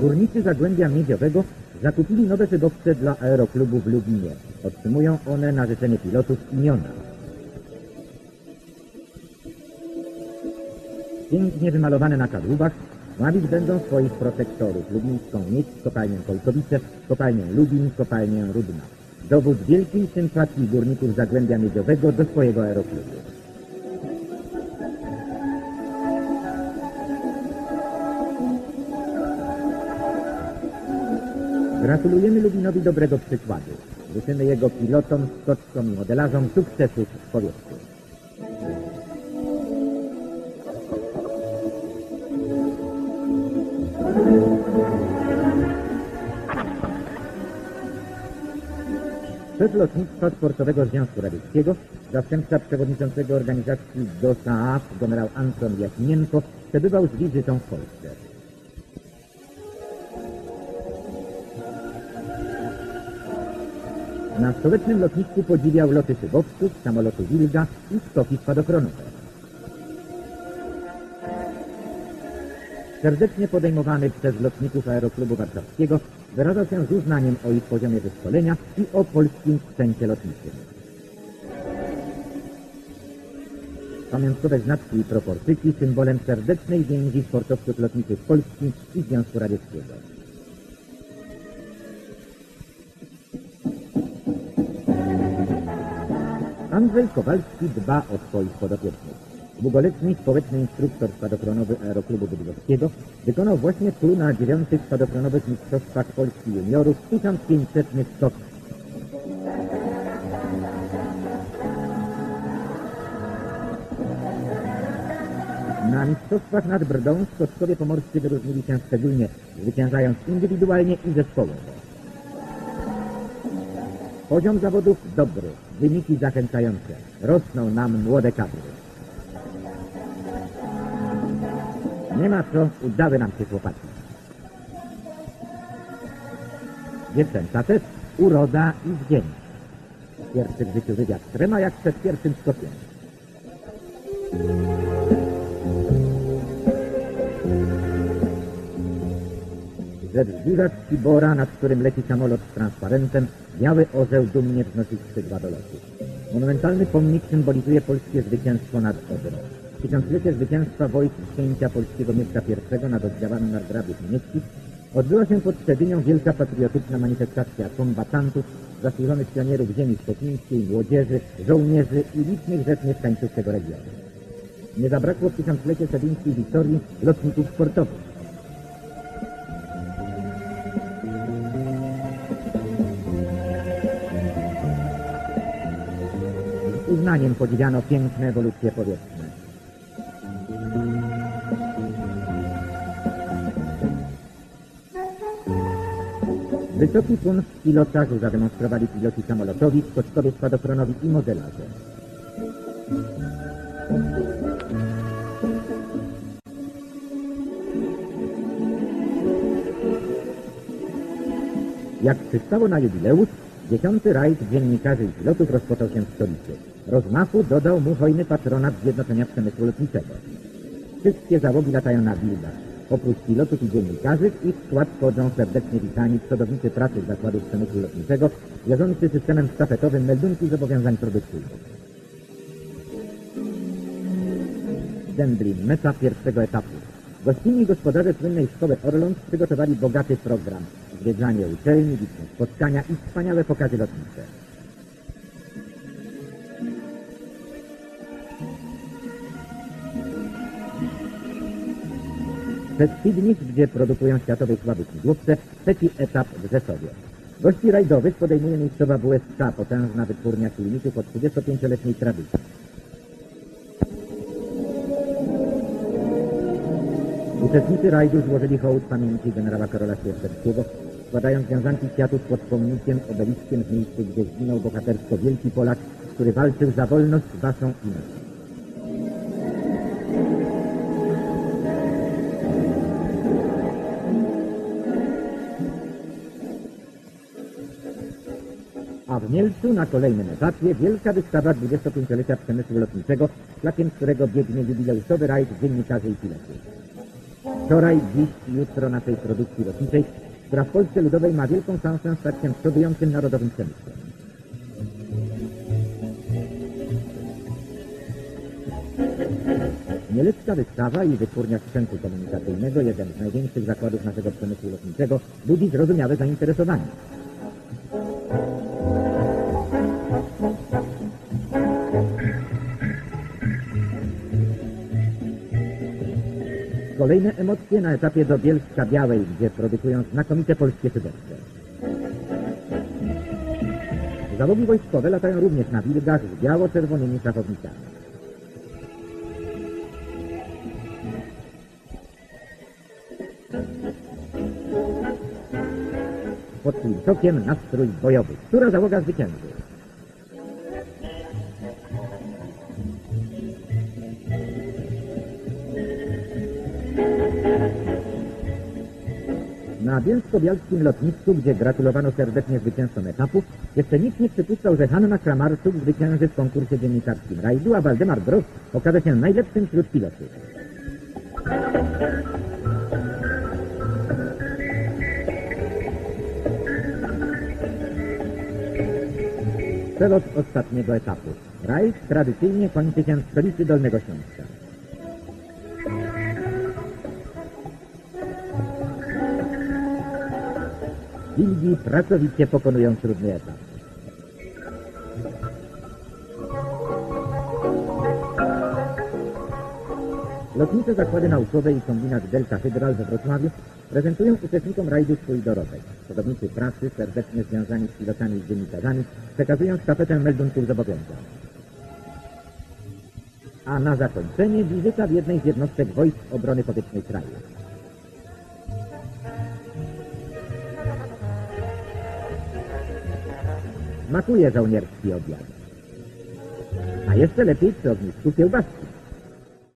Górnicy Zagłębia Miedziowego zakupili nowe szybowce dla aeroklubu w Lubinie. Otrzymują one na życzenie pilotów imiona. Pięknie wymalowane na kadłubach ławić będą swoich protektorów Lubińską Miedź, kopalnię Kolkowice, kopalnię Lubin, kopalnię Rudna. Dowód wielkiej sympatii górników Zagłębia Miedziowego do swojego aeroklubu. Gratulujemy Lubinowi dobrego przykładu. Życzymy jego pilotom, skoczkom i modelarzom sukcesów w powietrzu. Szef Lotnictwa Sportowego Związku Radzieckiego, zastępca przewodniczącego organizacji DOSAAF, generał Anton Jakimienko, przebywał z wizytą w Polsce. Na stołecznym lotnisku podziwiał loty szybowców, samolotu Wilga i skoki spadochronowe. Serdecznie podejmowany przez lotników Aeroklubu Warszawskiego wyrażał się z uznaniem o ich poziomie wyszkolenia i o polskim sprzęcie lotniczym. Pamiątkowe znaczki i proporcyki symbolem serdecznej więzi sportowców lotniczych Polski i Związku Radzieckiego. Andrzej Kowalski dba o swoich podopiecznych. Długoletni społeczny instruktor spadochronowy Aeroklubu Bydgoskiego wykonał właśnie tu na dziewiątych spadochronowych mistrzostwach Polski juniorów 1500 skok. Na mistrzostwach nad Brdą skoczkowie pomorscy wyróżnili się szczególnie, zwyciężając indywidualnie i zespołowo. Poziom zawodów dobry, wyniki zachęcające. Rosną nam młode kadry. Nie ma co, udały nam się chłopaki. Dziewczęta też, uroda i wdzięk. Pierwszy w życiu wywiad trema jak przed pierwszym skokiem. Ze wzgórza Cibora, nad którym leci samolot z transparentem, biały orzeł dumnie wznosi skrzydła do lotu. Monumentalny pomnik symbolizuje polskie zwycięstwo nad Odrą. Tysiąclecie zwycięstwa wojsk księcia polskiego Mieszka I nad oddziałami margrabiów niemieckich odbyła się pod Szczedynią wielka patriotyczna manifestacja kombatantów, zasłużonych pionierów ziemi szczecińskiej, młodzieży, żołnierzy i licznych rzecz mieszkańców tego regionu. Nie zabrakło w tysiąclecie szczecińskiej wiktorii lotników sportowych. Uznaniem podziwiano piękne ewolucje powietrzne. Wysoki punkt w pilotażu zademonstrowali piloci samolotowi, skoczkowie spadochronowi i modelarze. Jak przystało na jubileusz, dziesiąty rajd dziennikarzy i pilotów rozpoczął się w stolicy. Rozmachu dodał mu hojny patronat Zjednoczenia Przemysłu Lotniczego. Wszystkie załogi latają na bildach. Oprócz pilotów i dziennikarzy w ich skład wchodzą serdecznie witani przodownicy pracy Zakładu Przemysłu Lotniczego, wiozący systemem stafetowym meldunki zobowiązań produkcyjnych. Zemblin, meta pierwszego etapu. Gościnni gospodarze słynnej szkoły Orląt przygotowali bogaty program. Zwiedzanie uczelni, liczne spotkania i wspaniałe pokazy lotnicze. Przez Sydney, gdzie produkują światowej sławy śmigłowce, trzeci etap w Rzeszowie. Gości rajdowych podejmuje miejscowa WSK, potężna wytwórnia silników o 35-letniej tradycji. Uczestnicy rajdu złożyli hołd pamięci generała Karola Świerczewskiego, składając wiązanki kwiatów pod pomnikiem, obeliskiem w miejscu, gdzie zginął bohatersko wielki Polak, który walczył za wolność waszą i naszą. W Mielcu na kolejnym etapie wielka wystawa 25-lecia przemysłu lotniczego, szlakiem którego biegnie jubileuszowy rajd dziennikarzy i pilotów. Wczoraj, dziś i jutro naszej produkcji lotniczej, która w Polsce Ludowej ma wielką szansę stać się przodującym narodowym przemysłem. Mielecka wystawa i wytwórnia sprzętu komunikacyjnego, jeden z największych zakładów naszego przemysłu lotniczego, budzi zrozumiałe zainteresowanie. Kolejne emocje na etapie do Bielska Białej, gdzie produkują znakomite polskie szydercze. Załogi wojskowe latają również na wilgach z biało-czerwonymi szachownicami. Pod Klimczokiem nastrój bojowy. Która załoga zwycięży? Na bielsko-bialskim lotnisku, gdzie gratulowano serdecznie zwycięzcom etapu, jeszcze nikt nie przypuszczał, że Hanna Kramarczuk zwycięży w konkursie dziennikarskim rajdu, a Waldemar Brosz okaże się najlepszym wśród pilotów. Przelot ostatniego etapu. Rajd tradycyjnie kończy się w stolicy Dolnego Śląska. Wilgi pracowicie pokonują trudny etap. Lotnicze zakłady naukowe i kombinat Delta Hydral we Wrocławiu prezentują uczestnikom rajdu swój dorobek. Podobnicy pracy, serdecznie związani z pilotami i dziennikarzami, przekazują sztafetę meldunków zobowiązań. A na zakończenie wizyta w jednej z jednostek Wojsk Obrony Powietrznej kraju. Smakuje żołnierski obiad. A jeszcze lepiej przy ognisku kiełbaski.